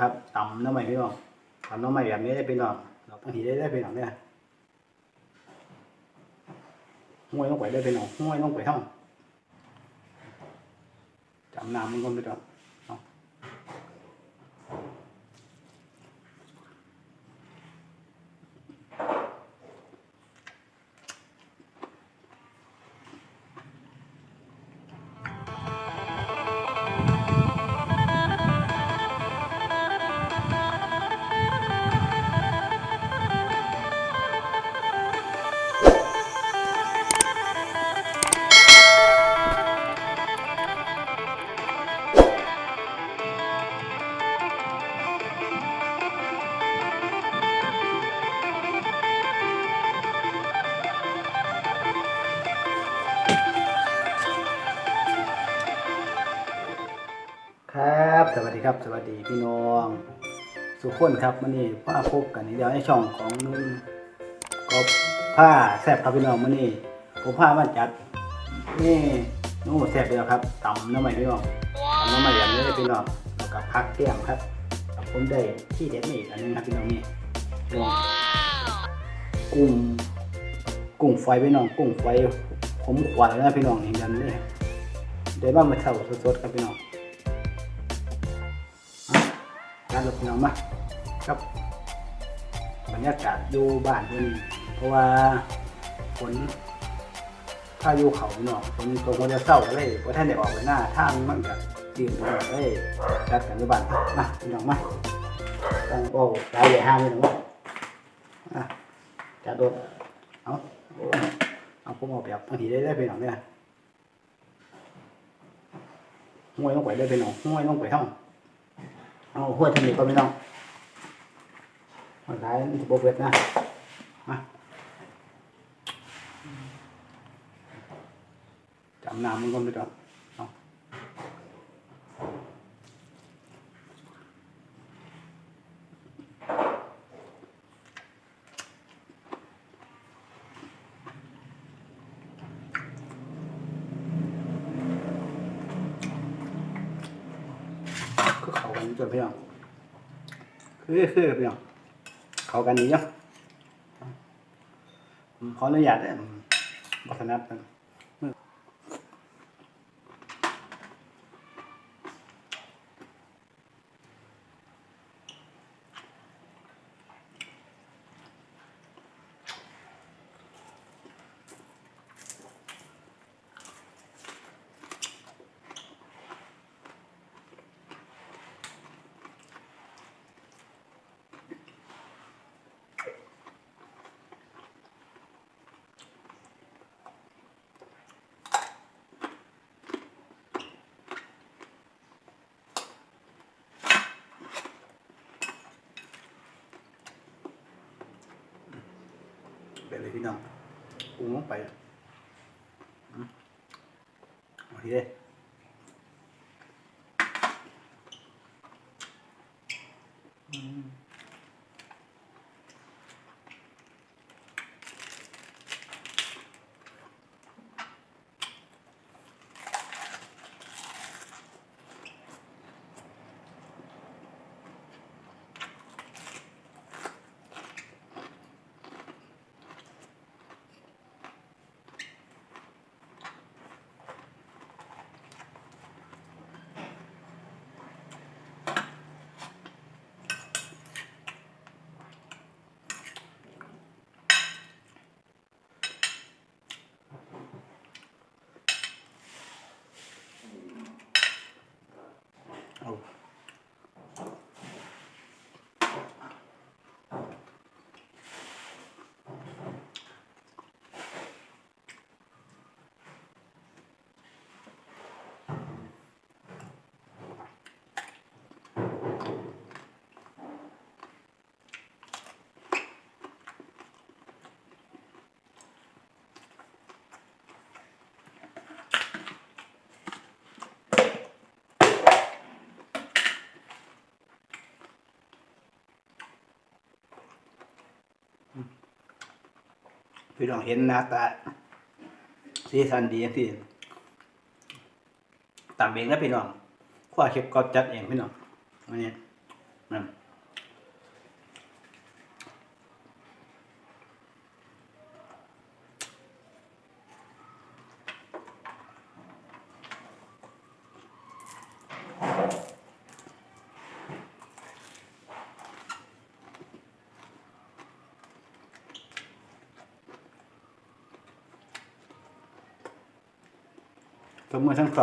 ครับตำน้ำใหม่พี่น้องตำน้ำใหม่แบบนี้ได้พี่น้องเราต้องหีได้ได้พี่น้องเนี่ยห้วยต้องไปได้พี่น้องห้วยต้องไปห้องจำน้ำมันก็ไม่ต้อง ดีครับ สวัสดีพี่น้อง สุขคนครับวันนี้าพบกันอีกเดี๋ยวในช่องของนุ่นก็ผ้าแซบครับพี่น้องวันนี้ผมผ้ามาจัดนี่นู่นแซบไปแล้วครับตำน้ำใหม่พี่น้องตำน้ำใหม่อย่างนี้เลยพี่น้องแล้วกับพักเตี้ยมครับผมได้ที่เด็ดนี่อยอันนึงครับพี่น้องนี่พี่น้องกุ้งกุ้งไฟพี่น้องกุ้งไฟผมขวานแล้วนะพี่น้องนี่กันนี่ได้บ้างมาเท่าสดๆครับพี่น้อง ลบหนาวมาครับบรรยากาศอยู่บ้านเพิ่นเพราะว่าฝนถ้าอยู่เขาเนาะฝนตกวันจะเศร้าเลยเพราะท่านได้ออกไปหน้าท่างมันก็ยืนอยู่เลยจัดกันอยู่บ้านมาพี่น้องมาต้องโอ้ยายใหญ่ห้ามพี่น้องมาะจัดโดดเอาเอาผมเอาแบบบางทีได้ได้พี่น้องเนี่ยห้วยลงไปได้พี่น้องห้วยลงไปห้อง เอาหัวทางนี้ก็ไม่ต้องหัวท้ายมันจะบกเวทนะมาจำน้ำมันก็ไม่ต้อง เอาคือเขาพี่น้องคือคือพี่น้องเขากันนี้เนาะขออนุญาตเนี่ยบัตนัดนะป เลยพี่น้องปรุงลงไปอืมโอเคอืม พี่น้องเห็นหน้าตาสีสันดีอย่างที่ตามเองแล้วพี่น้องข้าเข็บก็จัดเองพี่น้องอันนี้นะ ทั้งมือทั้งส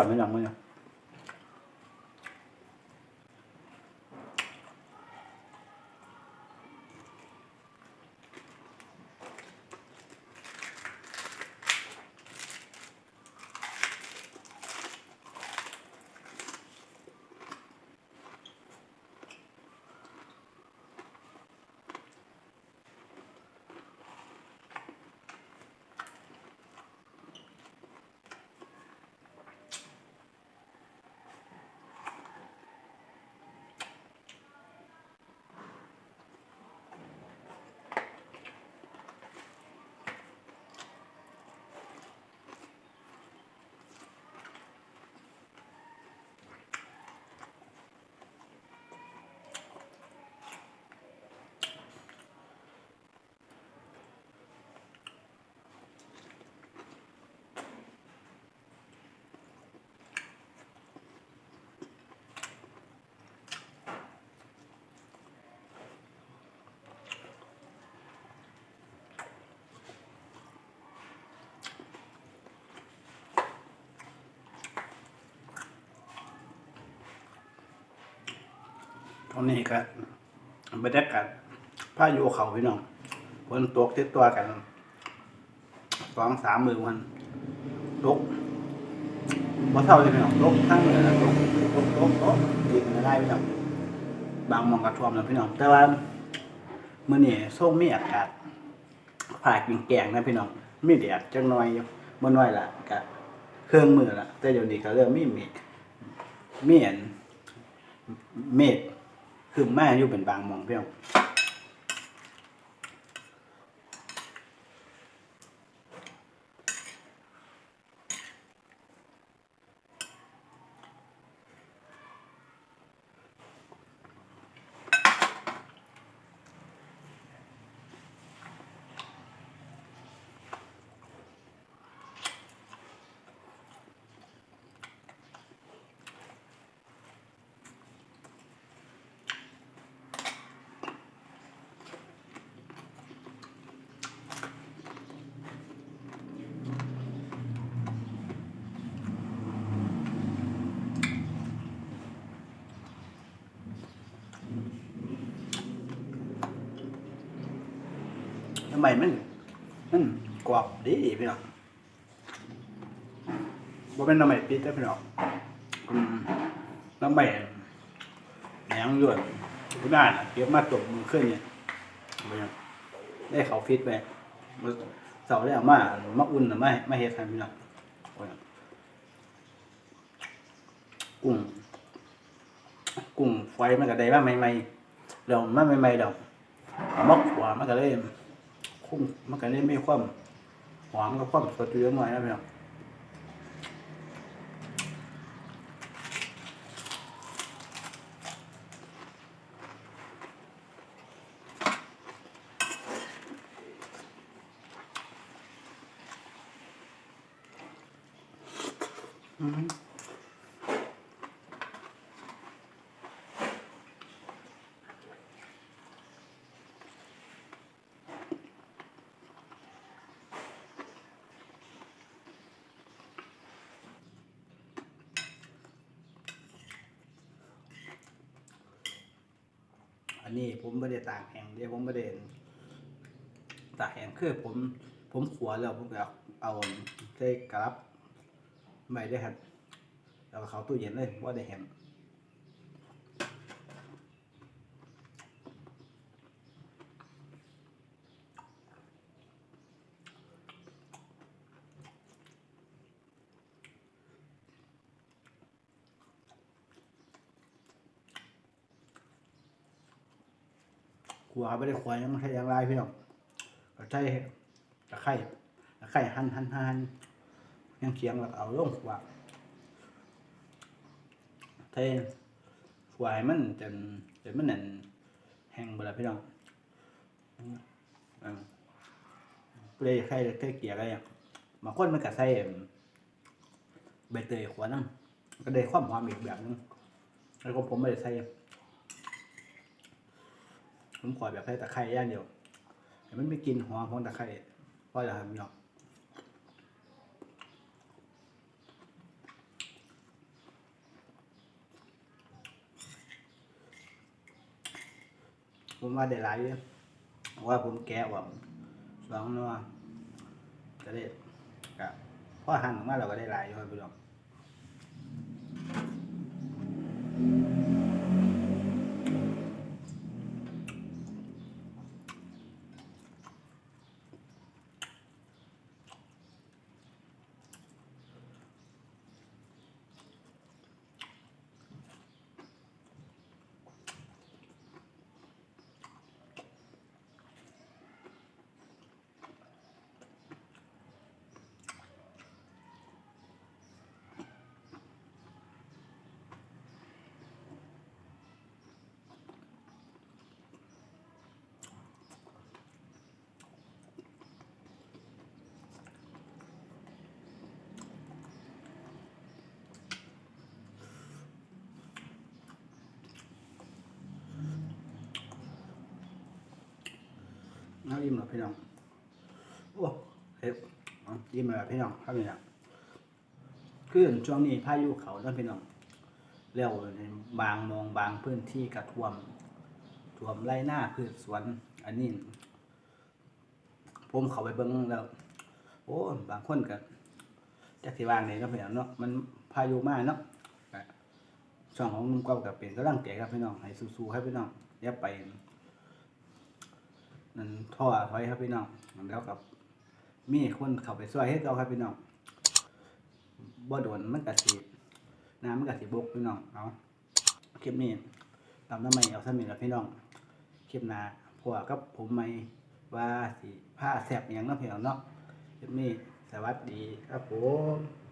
อ อเนี่ยตอนนี้ก็บรรยากาศพายุเขาพี่น้องฝนตกติดตัวกันสองสามมือมันตกบ่เท่าเลยพี่น้องตกทั้งมือนะตกตกตกตกดีกันได้พี่น้องบางมองกระท่วมนะพี่น้องแต่ว่ามื้อนี้ส่งมีอากาศผ่ากินแกงนะพี่น้องมีแดดจังน้อยอยู่บ่น้อยละก็เครื่องมือละแต่เดี๋ยวนี้ก็เริ่มมีเมฆมีอันเมฆ คือแม่อยู่เป็นบางมองเพียง มมันมันกรอบดีพี่น้องบ่เป็นน้ำใหม่ปิดได้อพี่น้องน้ำใหม่แหนงยวนผู้ด้าเก็บมาตกมือขึ้นเนี่ยได้เขาฟิตไปมื้อเสาได้เอามามาอุ่นน่ะมามาเฮ็ดให้พี่น้องกุ้งกุ้งไฟมันก็ได้มาใหม่ๆแล้วมาใหม่ๆดอกเอามาขวามันก็เลย คุ้มมันก็ได้ไม่ความหอมกับความสดอยู่เยอะหน่อยนะพี่น้อง อันนี้ผมไม่ได้ตากแห้งเดี๋ยวผมไม่ได้ตากแห้งคือผม ผมขัวแล้วผมก็เอาใส่กระลับไม่ได้ครับแล้วเขาตู้เย็นเลยว่าได้แห้ง ขัวไม่ได้ขัวยังใช้ยังไรพี่น้องก็ใช้ตะไคร้ตะไคร้หั่นหั่นหั่นยังเคียงแล้วก็เอาลงขัวใช้ขัวให้มันจนจนมันนั่นแห้งไปแล้วพี่น้องอืมเปรย์ไข่ไข่เกียอะไรอะบางคนมันก็ใส่ใบเตยขัวนั่นก็ได้ความหอมอีกแบบนึงแล้วก็ผมไม่ได้ใส่ ผมขอแบบใส่ตะไคร้ย่างเดียวแต่มันไม่กินหัวของตะไคร้เพราะอะไรครับพี่นาะผมว่าได้หลายเลยว่าผมแกะว่าสองนัวจะได้ก็บพ่อหันออกมาเราก็ได้หลายอยู่ครับพี่น้อง น้ำยิ้มเหรอพี่น้องโอ้เฮ้ยยิ้มเหรอพี่น้องครับพี่น้องคือช่วงนี้พายุเขาเนาะพี่น้องแล้วในบางมองบางพื้นที่กระท่วมท่วมไรหน้าพืชสวน อันนี้ ผมเขาไปเบิ่งแล้ว โอ้บางคนก็จักสิวางไหนเนาะพี่น้องเนาะมันพายุมากเนาะช่องของลุงเก้ากับเป็นกำลังใจครับพี่น้องให้สู้ๆครับพี่น้องอย่าไป นั่นท่อถอยครับพี่น้องแล้วกับมีคนเข้าไปช่วยให้เราครับพี่น้องบ่โดนมันกะสิน้ำมันกะสิบกพี่น้องเอาคลิปนี้ตามน้ำไม่เอาสมิธแล้วพี่น้องคลิปหน้าพวกกับผมไม่ว่าสิผ้าแสบอย่างเนาะพี่น้องเนาะคลิปนี้สวัสดีครับผม